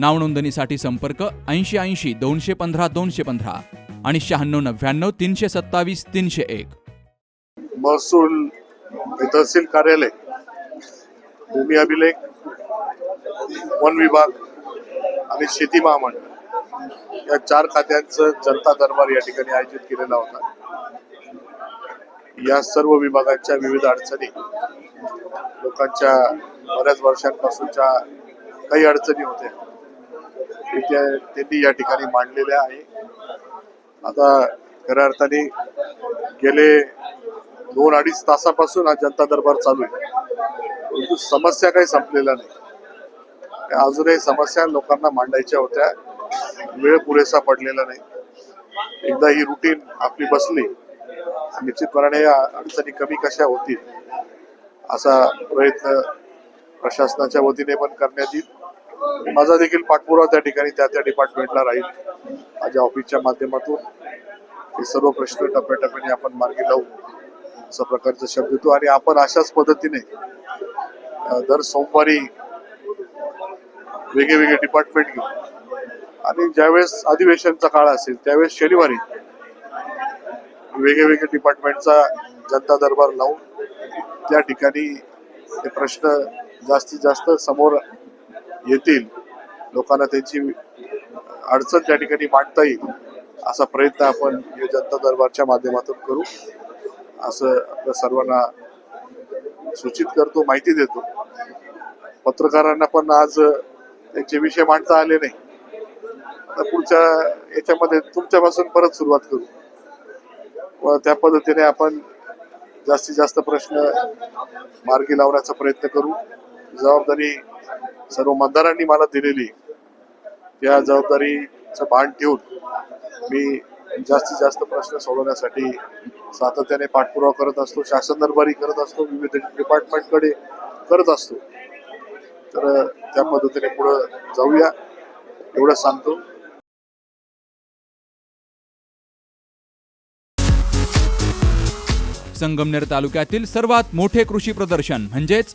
नावनोंदणीसाठी संपर्क ऐंशी ऐंशी दोनशे पंधरा दोनशे पंधरा आणि शहाण्णव नव्याण्णव तीनशे सत्तावीस तीनशे एक. महसूल तहसील कार्यालय भूमी अभिलेख वन विभाग आणि शेती महामंडळ या चार खात्यांचं जनता दरबार या ठिकाणी आयोजित केलेला होता. या सर्व विभागांच्या विविध अडचणी लोकांच्या बऱ्याच वर्षांपासूनच्या काही अडचणी होत्या. त्यांनी या ठिकाणी मांडलेल्या आहे. आता खऱ्या अर्थाने गेले दोन अडीच तासापासून हा जनता दरबार चालू आहे. परंतु समस्या काही संपलेल्या नाही. अजूनही समस्या लोकांना मांडायच्या होत्या. वेळ पुरेसा पडलेला नाही. एकदा ही रुटीन आपली बसली निश्चितपणाने या अडचणी कमी कशा होतील असा प्रयत्न प्रशासनाच्या वतीने पण करण्यात येईल. माझा देखील पाठपुरावा त्या ठिकाणी त्या त्या डिपार्टमेंटला राहील. माझ्या ऑफिसच्या माध्यमातून हे सर्व प्रश्न टप्प्याटप्प्याने आपण मार्गी लावू. अशा प्रकारचा शब्द देतो आणि आपण अशाच पद्धतीने दर सोमवारी वेगळे वेगळे डिपार्टमेंट घेऊ. आणि ज्यावेळेस अधिवेशनचा काळ असेल त्यावेळेस शनिवारी वेगळे वेगळे डिपार्टमेंटचा जनता दरबार लावून त्या ठिकाणी ते प्रश्न जास्तीत जास्त समोर येतील. लोकांना त्यांची अडचण त्या ठिकाणी मांडता येईल असा प्रयत्न आपण या जनता दरबारच्या माध्यमातून करू. असं आपल्या सर्वांना सूचित करतो माहिती देतो. पत्रकारांना पण आज त्यांचे विषय मांडता आले नाही. आता पुढच्या याच्यामध्ये तुमच्यापासून परत सुरुवात करू. व त्या पद्धतीने आपण जास्तीत जास्त प्रश्न मार्गी लावण्याचा प्रयत्न करू. जबाबदारी सर्व मतदारांनी मला दिलेली त्या जबाबदारीचं भान ठेवून मी जास्तीत जास्त प्रश्न सोडवण्यासाठी सातत्याने पाठपुरावा करत असतो शासन दरबारी करत असतो विविध डिपार्टमेंटकडे करत असतो. तर त्या पद्धतीने पुढं जाऊया. एवढं सांगतो. संगमनेर तालुक्यातील सर्वात मोठे कृषी प्रदर्शन म्हणजेच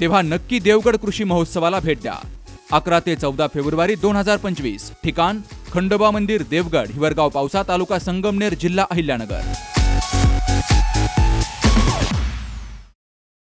तेव्हा नक्की देवगड कृषी महोत्सवाला भेट द्या. अकरा ते चौदा फेब्रुवारी दोन हजार पंचवीस ठिकाण खंडोबा मंदिर देवगड हिवरगाव पावसा तालुका संगमनेर जिल्हा अहिल्यानगर.